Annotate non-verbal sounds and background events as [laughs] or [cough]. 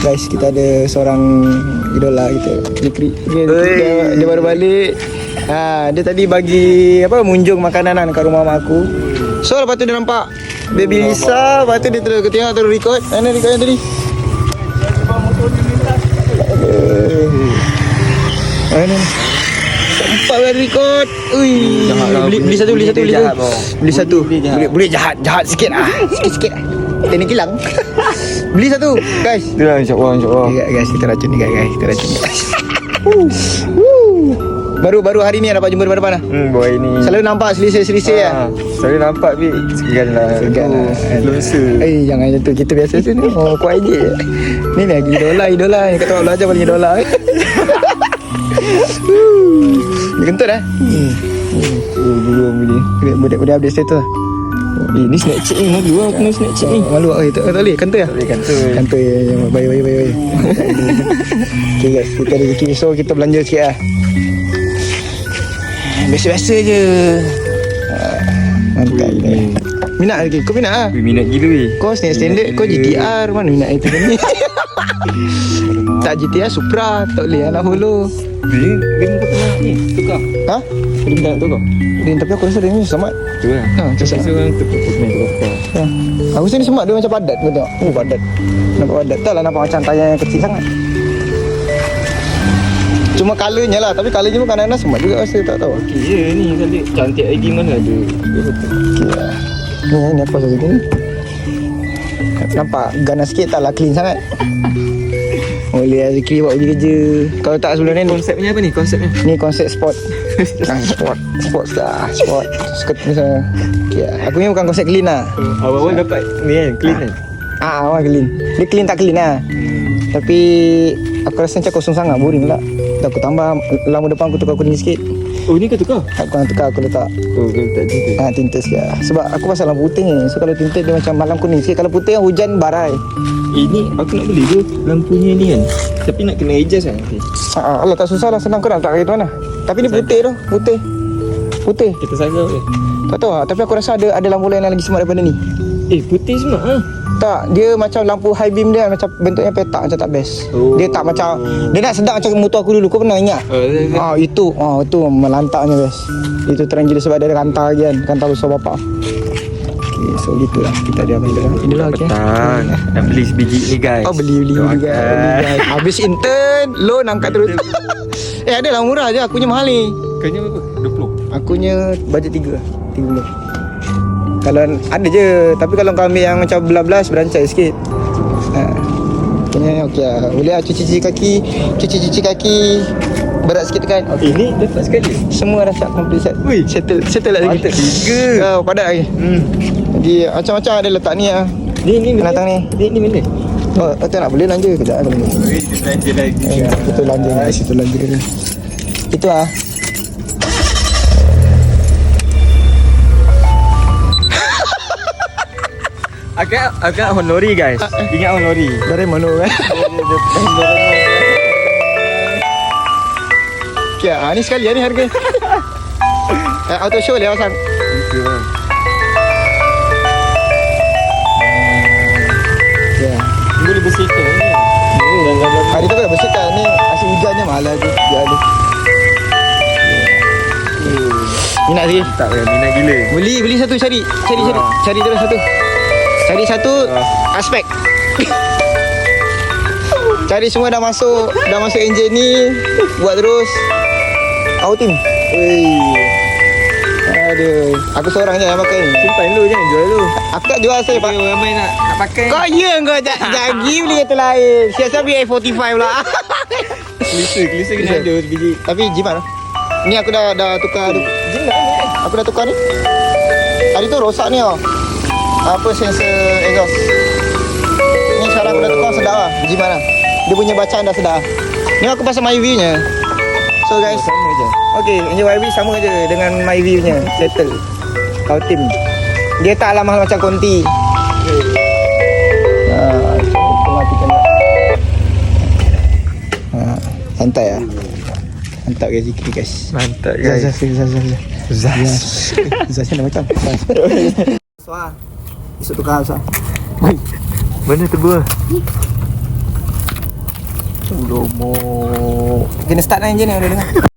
guys Kita ada seorang idola kita. Dia, kri- dia, dia, dia baru balik. Ha, Dia tadi bagi apa munjung makanan kan kat rumah mak aku. So lepas tu dia nampak Baby Lisa. Lepas tu dia terus tengok terus record. Mana record yang tadi? Mana? Ni Sempat kali record? Ui. Lah, beli, beli satu beli satu beli satu. Beli satu. Beli jahat. Boleh jahat. Jahat sikit ah [laughs] Sikit-sikit. Teknik kilang [laughs] Beli satu Guys Itulah insyaAllah insyaAllah Okay, guys, kita racun ni guys, guys. Kita racun ni guys. Woo. Woo. Baru baru hari ni dapat jumpa depan-depan lah. Hmm boy ni Selalu nampak selisih-selisih ah, lah. Selalu nampak Bi Segan lah Segan lah. Eh, jangan macam tu. Kita biasa tu ni. Oh, kuat je. Ni lagi idola, idola. Yang kata orang belajar paling idola. Dia kentut eh. Hmm. Oh belum bunyi Boleh, boleh, boleh update status lah. Eh ni snapchat ni Malu lah kena snapchat ni Malu ah. Eh, tak, tak boleh. Kentut lah. Tak boleh kantoi Kantoi ya, ya. Baik, baik, baik, baik. okay guys, kita ada rezeki. So, kita belanja sikit lah. Biasa-biasa je. Ah, Mantap ni. Minat lagi. Kau minat lah. Weh minat gila weh Kau snake standard, kau GTR. Mana minat itu ni? [laughs] tak GTR, Supra. Tak boleh lah nak follow. Dia Dia muka tengah ni Tukar Ha? Minta nak tukar Din, tapi aku rasa dia ni semat. Tu lah Ha, macam Tapi sana. seorang tukar Ha. Aku rasa ni semat. Dia macam padat. Kau tengok. Oh, padat. Nampak padat. Tak lah nampak macam tayar yang kecil sangat. Cuma colournya lah Tapi colournya pun kadang-kadang semat juga rasa tak tahu Okay je ni kali Cantik lagi mana ada Dia betul Okay lah Ni ni apa satu ni Nampak ganas sikit tak lah clean sangat Boleh lah Zikri buat pergi kerja. Kalau tak sebelum ni Konsepnya apa ni? Konsepnya? Ni konsep sport. Ah, Sport. Sport lah Sport. Suka misalnya lah. Aku ni bukan konsep clean lah. Awal-awal dapat ni kan clean kan? Ah, awak clean. Dia clean tak clean lah. Tapi Aku rasa macam kosong sangat Boring lah Aku tambah Lama depan aku tukar kuning sikit Oh ni kau tukar? Aku nak tukar aku letak. Oh kau tak cinta Ah, tinted sikit lah. Sebab aku pasal lampu putih ni. So kalau tinted dia macam malam kuning sikit Kalau putih hujan barai. Eh ni aku nak beli tu Lampunya ni kan. Tapi nak kena adjust kan? Nanti ah, Alah tak susah lah Senang kau nak letak kat mana. Tapi ni putih tu Putih. Putih. Kita sangka je. Tak tahu lah. Tapi aku rasa ada ada lampu lain yang lagi smart daripada ni Eh putih semua ah. Tak Dia macam lampu high beam dia Macam bentuknya petak Macam tak best Oh. Dia tak macam Dia nak sedap macam motor aku dulu Kau pernah ingat? Oh, dia- dia- Ah itu ah itu melantaknya guys. Itu terang gila sebab dia ada rantar lagi kan, rantar besar bapak. Okay, so gitulah kita ada apa inilah. Inilah okey. Petang Nak beli sebiji ni guys Oh beli beli beli guys. Beli, guys. Habis intern, loan angkat terus. [laughs] eh ada lah murah je, akunya mahal ni. Kayaknya berapa? 20 Akunya bajet 3 30. Kalau ada je, tapi kalau kau ambil yang macam belas-belas berancai sikit. Ha. Okey lah. Boleh lah cuci-cuci kaki, cuci-cuci kaki berat sikit kan. Eh ni dapat sekali Semua dah siap complete set. Ui. settle settle lagi. Mantap tiga. Oh, padat lagi. Hmm Jadi macam-macam ada letak ni ah. Ni ni Nak datang ni. Ni ni mana? Oh, tu nak boleh belanja kejap aku belanja. Eh, kita belanja lagi Eh, itu belanja guys, itu belanja ni. Itu ah. Agak agak honori guys. Ingat honori. Dari mana [laughs] kan? Okay, ah, ni sekali ah, ni harga. [laughs] eh, auto show boleh pasang. Ya. Boleh bersihkan ni. Dan dalam Hari tu dah bersihkan ni asyik hujannya malah je dia ada. Minat sikit? tak payah minat gila. Beli beli satu cari. Cari cari. Ah. Cari terus satu. Cari satu Ah. aspek. [laughs] cari semua dah masuk, dah masuk enjin ni. Buat terus. Outing. Wei. Aduh, aku seorang je yang pakai ni. Simpan lu jangan jual lu. Aku tak jual saya pak. Ramai nak nak pakai. Kau ya kau jak jagi beli kata lain. Siapa beli A45 pula. [laughs] Klise, klise kena ada sebiji. Tapi jimat lah. Ni aku dah dah tukar tu. Jinak ni. Aku dah tukar ni. Hari tu rosak ni tau. Apa sensor exhaust. Ni sekarang aku dah tukar sedap lah. Jimat lah. Dia punya bacaan dah sedap. Ni aku pasal my view nya. So guys, Sama je. Okay, enjin YB sama je dengan my view nya. Settle. Kau tim. Dia taklah mahal macam konti. Ha. Ha, santai lah. Mantap guys, zikir guys. Mantap Zaz, guys. Zaz, Zaz, Zaz. Zaz. Zaz ni dah macam Zaz. Soal. Esok tukar Soal. Mana tu buah? Udah mau Kena start lah enjin yang boleh dengar